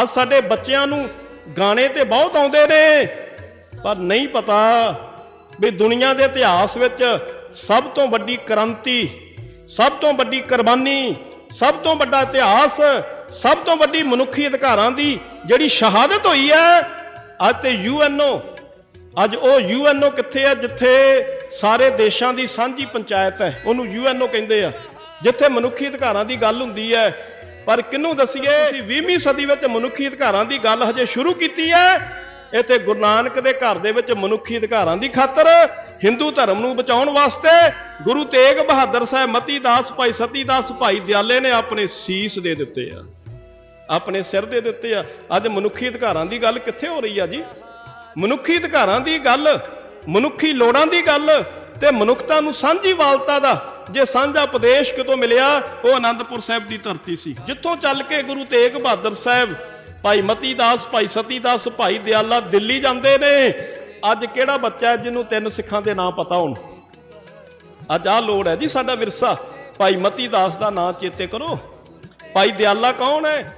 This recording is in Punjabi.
ਅੱਜ ਸਾਡੇ ਬੱਚਿਆਂ ਨੂੰ ਗਾਣੇ ਤੇ ਬਹੁਤ ਆਉਂਦੇ ਨੇ। ਪਰ ਨਹੀਂ ਪਤਾ ਵੀ ਦੁਨੀਆ ਦੇ ਇਤਿਹਾਸ ਵਿੱਚ ਸਭ ਤੋਂ ਵੱਡੀ ਕ੍ਰਾਂਤੀ, ਸਭ ਤੋਂ ਵੱਡੀ ਕੁਰਬਾਨੀ, ਸਭ ਤੋਂ ਵੱਡਾ ਇਤਿਹਾਸ, ਸਭ ਤੋਂ ਵੱਡੀ ਮਨੁੱਖੀ ਅਧਿਕਾਰਾਂ ਦੀ ਜਿਹੜੀ ਸ਼ਹਾਦਤ ਹੋਈ ਹੈ, ਅੱਜ ਤੇ ਯੂਐਨਓ, ਅੱਜ ਉਹ ਯੂਐਨਓ ਕਿੱਥੇ ਹੈ, ਜਿੱਥੇ ਸਾਰੇ ਦੇਸ਼ਾਂ ਦੀ ਸਾਂਝੀ ਪੰਚਾਇਤ ਹੈ। ਉਹਨੂੰ ਯੂਐਨਓ ਕਹਿੰਦੇ ਆ। ਜਿੱਥੇ ਮਨੁੱਖੀ ਅਧਿਕਾਰਾਂ ਦੀ ਗੱਲ ਹੁੰਦੀ ਹੈ ਪਰ ਕਿਹਨੂੰ ਦਸੀਏ ਅਸੀਂ 20ਵੀਂ ਸਦੀ ਵਿੱਚ ਮਨੁੱਖੀ ਅਧਿਕਾਰਾਂ ਦੀ ਗੱਲ ਹਜੇ ਸ਼ੁਰੂ ਕੀਤੀ ਹੈ। ਇੱਥੇ ਗੁਰੂ ਨਾਨਕ ਦੇ ਘਰ ਦੇ ਵਿੱਚ ਮਨੁੱਖੀ ਅਧਿਕਾਰਾਂ ਦੀ ਖਾਤਰ ਹਿੰਦੂ ਧਰਮ ਨੂੰ ਬਚਾਉਣ ਵਾਸਤੇ ਗੁਰੂ ਤੇਗ ਬਹਾਦਰ ਸਾਹਿਬ ਮਤੀ ਦਾਸ ਭਾਈ ਸਤੀ ਦਾਸ ਭਾਈ ਦਿਆਲੇ ਨੇ ਆਪਣੇ ਸੀਸ ਦੇ ਦਿੱਤੇ ਆ। ਆਪਣੇ ਸਿਰ ਦੇ ਦਿੱਤੇ ਆ। ਅੱਜ ਮਨੁੱਖੀ ਅਧਿਕਾਰਾਂ ਦੀ ਗੱਲ ਕਿੱਥੇ ਹੋ ਰਹੀ ਆ ਜੀ? ਮਨੁੱਖੀ ਅਧਿਕਾਰਾਂ ਦੀ ਗੱਲ, ਮਨੁੱਖੀ ਲੋੜਾਂ ਦੀ ਗੱਲ ਤੇ ਮਨੁੱਖਤਾ ਨੂੰ ਸਾਂਝੀ ਵਾਲਤਾ ਦਾ ਜੇ ਸਾਂਝਾ ਉਪਦੇਸ਼ ਕਿਤੋਂ ਮਿਲਿਆ, ਉਹ ਆਨੰਦਪੁਰ ਸਾਹਿਬ ਦੀ ਧਰਤੀ ਸੀ। ਜਿੱਥੋਂ ਚੱਲ ਕੇ ਗੁਰੂ ਤੇਗ ਬਹਾਦਰ ਸਾਹਿਬ, ਭਾਈ ਮਤੀ ਦਾਸ ਭਾਈ ਸਤੀ ਦਾਸ ਭਾਈ ਦਿਆਲਾ ਦਿੱਲੀ ਜਾਂਦੇ ਨੇ। ਅੱਜ ਕਿਹੜਾ ਬੱਚਾ ਜਿਹਨੂੰ ਤਿੰਨ ਸਿੱਖਾਂ ਦੇ ਨਾਂ ਪਤਾ ਹੋਣ? ਅੱਜ ਆਹ ਲੋੜ ਹੈ ਜੀ ਸਾਡਾ ਵਿਰਸਾ। ਭਾਈ ਮਤੀ ਦਾਸ ਦਾ ਨਾਂ ਚੇਤੇ ਕਰੋ। ਭਾਈ ਦਿਆਲਾ ਕੌਣ ਹੈ?